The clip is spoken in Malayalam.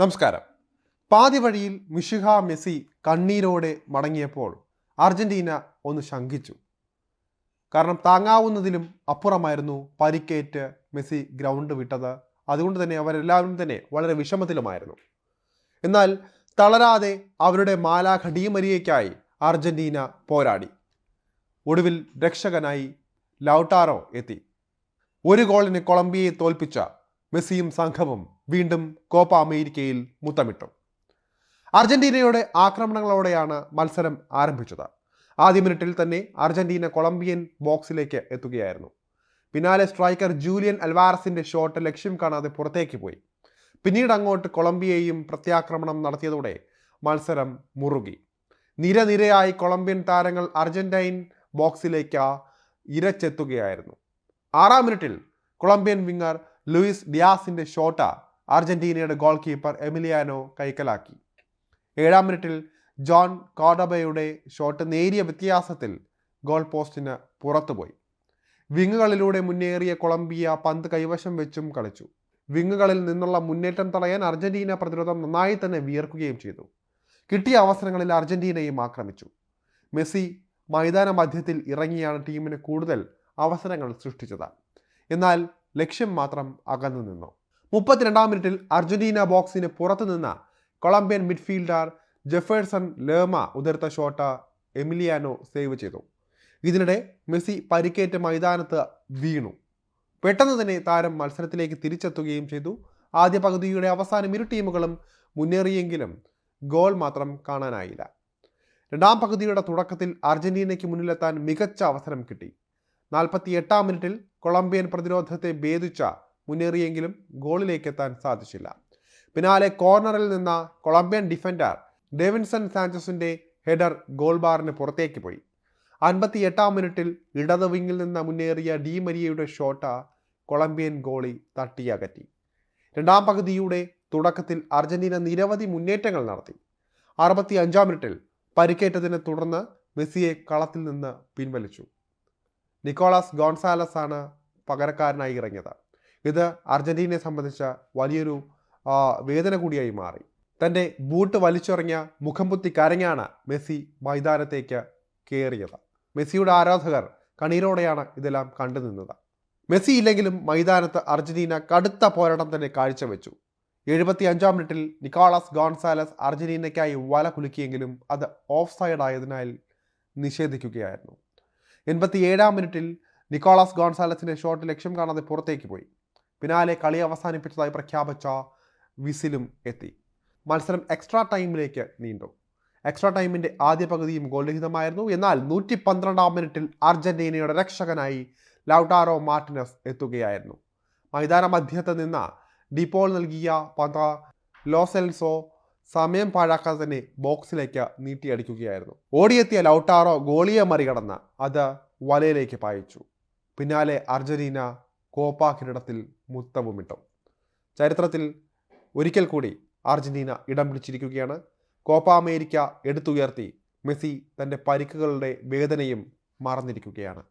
നമസ്കാരം. പാതി വഴിയിൽ മിഷിഹ മെസ്സി കണ്ണീരോടെ മടങ്ങിയപ്പോൾ അർജന്റീന ഒന്ന് ശങ്കിച്ചു. കാരണം താങ്ങാവുന്നതിലും അപ്പുറമായിരുന്നു പരിക്കേറ്റ് മെസ്സി ഗ്രൗണ്ട് വിട്ടത്. അതുകൊണ്ട് തന്നെ അവരെല്ലാവരും തന്നെ വളരെ വിഷമത്തിലുമായിരുന്നു. എന്നാൽ തളരാതെ അവരുടെ മാലാഖ ഡീമരിയയ്ക്കായി അർജന്റീന പോരാടി. ഒടുവിൽ രക്ഷകനായി ലൗട്ടാറോ എത്തി. ഒരു ഗോളിന് കൊളംബിയയെ തോൽപ്പിച്ച മെസ്സിയും സംഘവും വീണ്ടും കോപ്പ അമേരിക്കയിൽ മുത്തമിട്ടു. അർജന്റീനയുടെ ആക്രമണങ്ങളോടെയാണ് മത്സരം ആരംഭിച്ചത്. ആദ്യ മിനിറ്റിൽ തന്നെ അർജന്റീന കൊളംബിയൻ ബോക്സിലേക്ക് എത്തുകയായിരുന്നു. പിന്നാലെ സ്ട്രൈക്കർ ജൂലിയൻ അൽവാരസിന്റെ ഷോട്ട് ലക്ഷ്യം കാണാതെ പുറത്തേക്ക് പോയി. പിന്നീട് അങ്ങോട്ട് കൊളംബിയയും പ്രത്യാക്രമണം നടത്തിയതോടെ മത്സരം മുറുകി. നിരനിരയായി കൊളംബിയൻ താരങ്ങൾ അർജന്റൈൻ ബോക്സിലേക്ക് ഇരച്ചെത്തുകയായിരുന്നു. ആറാം മിനിറ്റിൽ കൊളംബിയൻ വിങ്ങർ ലൂയിസ് ഡിയാസിന്റെ ഷോട്ട് അർജന്റീനയുടെ ഗോൾ കീപ്പർ എമിലിയാനോ കൈക്കലാക്കി. ഏഴാം മിനിറ്റിൽ ജോൺ കോഡബയുടെ ഷോട്ട് നേരിയ വ്യത്യാസത്തിൽ ഗോൾ പോസ്റ്റിന് പുറത്തുപോയി. വിങ്ങുകളിലൂടെ മുന്നേറിയ കൊളംബിയ പന്ത് കൈവശം വെച്ചും കളിച്ചു. വിങ്ങുകളിൽ നിന്നുള്ള മുന്നേറ്റം തടയാൻ അർജന്റീന പ്രതിരോധം നന്നായി തന്നെ വിയർക്കുകയും ചെയ്തു. കിട്ടിയ അവസരങ്ങളിൽ അർജന്റീനയും ആക്രമിച്ചു. മെസ്സി മൈതാന മധ്യത്തിൽ ഇറങ്ങിയാണ് ടീമിന് കൂടുതൽ അവസരങ്ങൾ സൃഷ്ടിച്ചത്. എന്നാൽ ലക്ഷ്യം മാത്രം അകന്നു നിന്നു. മുപ്പത്തിരണ്ടാം മിനിറ്റിൽ അർജന്റീന ബോക്സിന് പുറത്തുനിന്ന കൊളംബിയൻ മിഡ്ഫീൽഡർ ജെഫേഴ്സൺ ലേമ ഉതിർത്ത ഷോട്ട് എമിലിയാനോ സേവ് ചെയ്തു. ഇതിനിടെ മെസ്സി പരിക്കേറ്റ മൈതാനത്ത് വീണു. പെട്ടെന്ന് തന്നെ താരം മത്സരത്തിലേക്ക് തിരിച്ചെത്തുകയും ചെയ്തു. ആദ്യ പകുതിയുടെ അവസാനം ഇരു ടീമുകളും മുന്നേറിയെങ്കിലും ഗോൾ മാത്രം കാണാനായില്ല. രണ്ടാം പകുതിയുടെ തുടക്കത്തിൽ അർജന്റീനയ്ക്ക് മുന്നിലെത്താൻ മികച്ച അവസരം കിട്ടി. നാൽപ്പത്തി എട്ടാം മിനിറ്റിൽ കൊളംബിയൻ പ്രതിരോധത്തെ ഭേദിച്ച മുന്നേറിയെങ്കിലും ഗോളിലേക്ക് എത്താൻ സാധിച്ചില്ല. പിന്നാലെ കോർണറിൽ നിന്ന കൊളംബിയൻ ഡിഫൻഡർ ഡേവിൻസൺ സാഞ്ചസിന്റെ ഹെഡർ ഗോൾ ബാറിന് പുറത്തേക്ക് പോയി. അൻപത്തി എട്ടാം മിനിറ്റിൽ ഇടത് വിങ്ങിൽ നിന്ന് മുന്നേറിയ ഡി മരിയയുടെ ഷോട്ട് കൊളംബിയൻ ഗോളി തട്ടിയകറ്റി. രണ്ടാം പകുതിയുടെ തുടക്കത്തിൽ അർജന്റീന നിരവധി മുന്നേറ്റങ്ങൾ നടത്തി. അറുപത്തി അഞ്ചാം മിനിറ്റിൽ പരിക്കേറ്റതിനെ തുടർന്ന് മെസ്സിയെ കളത്തിൽ നിന്ന് പിൻവലിച്ചു. നിക്കോളാസ് ഗോൺസാലസ് ആണ് പകരക്കാരനായി ഇറങ്ങിയത്. ഇത് അർജന്റീനയെ സംബന്ധിച്ച വലിയൊരു വേദന കൂടിയായി മാറി. തന്റെ ബൂട്ട് വലിച്ചെറിഞ്ഞ മുഖം പുത്തി കരഞ്ഞാണ് മെസ്സി മൈതാനത്തേക്ക് കയറിയത് മെസ്സിയുടെ ആരാധകർ കണ്ണീരോടെയാണ് ഇതെല്ലാം കണ്ടു നിന്നത്. മെസ്സി ഇല്ലെങ്കിലും മൈതാനത്ത് അർജന്റീന കടുത്ത പോരാട്ടം തന്നെ കാഴ്ചവെച്ചു. എഴുപത്തി അഞ്ചാം മിനിറ്റിൽ നിക്കോളാസ് ഗോൺസാലസ് അർജന്റീനയ്ക്കായി വല കുലുക്കിയെങ്കിലും അത് ഓഫ് സൈഡ് ആയതിനാൽ നിഷേധിക്കുകയായിരുന്നു. എൺപത്തി ഏഴാം മിനിറ്റിൽ നിക്കോളാസ് ഗോൺസാലസിന്റെ ഷോട്ട് ലക്ഷ്യം കാണാതെ പുറത്തേക്ക് പോയി. പിന്നാലെ കളി അവസാനിപ്പിച്ചതായി പ്രഖ്യാപിച്ച വിസിലും എത്തി. മത്സരം എക്സ്ട്രാ ടൈമിലേക്ക് നീണ്ടു. എക്സ്ട്രാ ടൈമിന്റെ ആദ്യ പകുതിയും ഗോൾരഹിതമായിരുന്നു എന്നാൽ നൂറ്റി പന്ത്രണ്ടാം മിനിറ്റിൽ അർജന്റീനയുടെ രക്ഷകനായി ലൗട്ടാറോ മാർട്ടിനസ് എത്തുകയായിരുന്നു. മൈതാന മധ്യത്ത് നിന്ന് ഡിപ്പോൾ നൽകിയ പന്ത ലോസെൽസോ സമയം പാഴാക്കാതെ തന്നെ ബോക്സിലേക്ക് നീട്ടിയടിക്കുകയായിരുന്നു. ഓടിയെത്തിയ ലൗട്ടാറോ ഗോളിയെ മറികടന്ന് അത് വലയിലേക്ക് പായിച്ചു. പിന്നാലെ അർജന്റീന കോപ്പ കിരീടത്തിൽ മുത്തവുമിട്ടു ചരിത്രത്തിൽ ഒരിക്കൽ കൂടി അർജന്റീന ഇടം പിടിച്ചിരിക്കുകയാണ്. കോപ്പ അമേരിക്ക എടുത്തുയർത്തി മെസ്സി തന്റെ പരിക്കുകളുടെ വേദനയും മറന്നിരിക്കുകയാണ്.